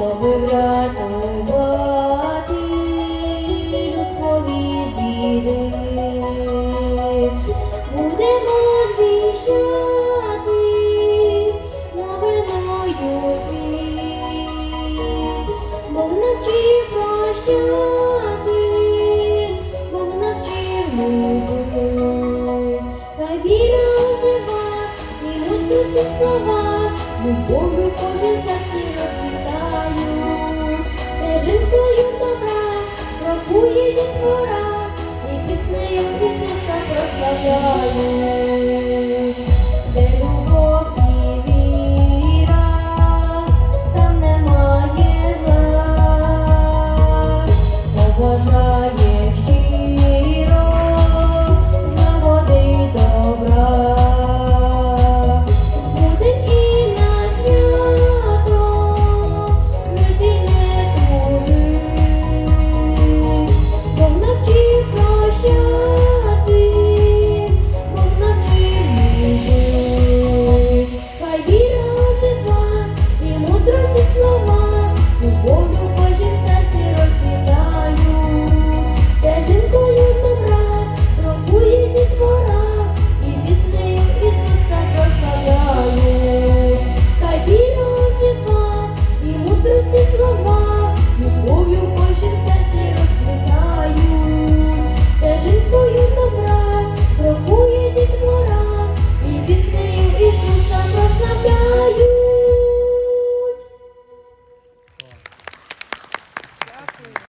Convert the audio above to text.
щоби врятувати людство від біди. Будемо звіщати новиною. Бог навчив прощати, Бог навчив любити. Хай віра жива, і мудрості слова, любов'ю кожен Yeah.